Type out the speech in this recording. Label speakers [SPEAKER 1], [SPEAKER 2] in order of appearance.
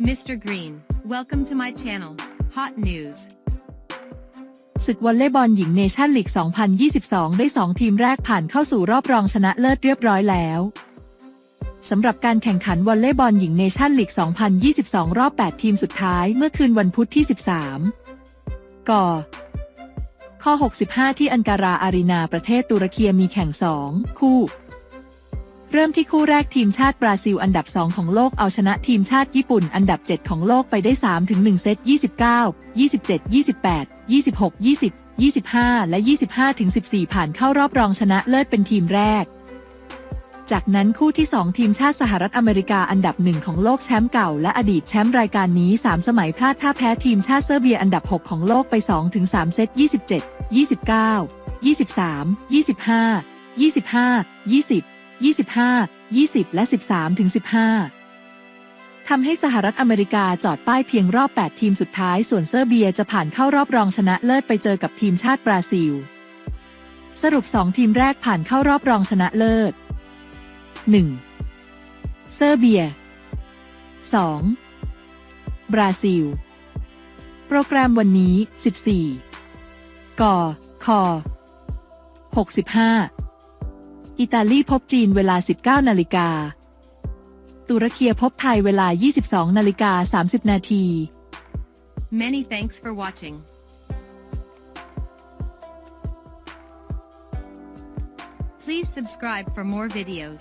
[SPEAKER 1] Mr. Green, welcome to my channel. Hot news.
[SPEAKER 2] ศึกวอลเลย์บอลหญิงเนชั่นลีก 2022 ได้ 2 ทีมแรกผ่านเข้าสู่รอบรองชนะเลิศเรียบร้อยแล้วสำหรับการแข่งขันวอลเลย์บอลหญิงเนชั่นลีก 2022 รอบ 8 ทีมสุดท้ายเมื่อคืนวันพุธที่ 13ก่อข้อ 65 ที่อันการาอารีนาประเทศตุรกีมีแข่ง 2 คู่ เริ่มที่คู่แรกทีมชาติบราซิลอันดับ 2 ของโลกเอาชนะทีมชาติญี่ปุ่นอันดับ 7 ของโลกไปได้ 3 ถึง 1 เซต 29 27 28 26 20 25 และ 25 ถึง 14 ผ่านเข้ารอบรองชนะเลิศเป็นทีมแรก จากนั้นคู่ที่ 2 ทีมชาติสหรัฐอเมริกาอันดับหนึ่งของโลกแชมป์เก่าและอดีตแชมป์รายการนี้ 3 สมัยพลาดท่าแพ้ทีมชาติเซอร์เบียอันดับ 6 ของโลกไป 2 ถึง 3 เซต 27 29 23 25 25 20 25 20 และ 13ถึง15 ทำให้สหรัฐอเมริกาจอดป้ายเพียงรอบ 8 ทีมสุดท้าย ส่วนเซอร์เบียจะผ่านเข้ารอบรองชนะเลิศไปเจอกับทีมชาติบราซิล สรุป 2 ทีมแรกผ่านเข้ารอบรองชนะเลิศ 1. เซอร์เบีย 2. บราซิล โปรแกรมวันนี้ 14 ก ค 65 อิตาลีพบจีนเวลา 19 นาฬิกา ตุรกีพบไทยเวลา 22 นาฬิกา 30 นาที
[SPEAKER 1] Many thanks for watching. Please subscribe for more videos.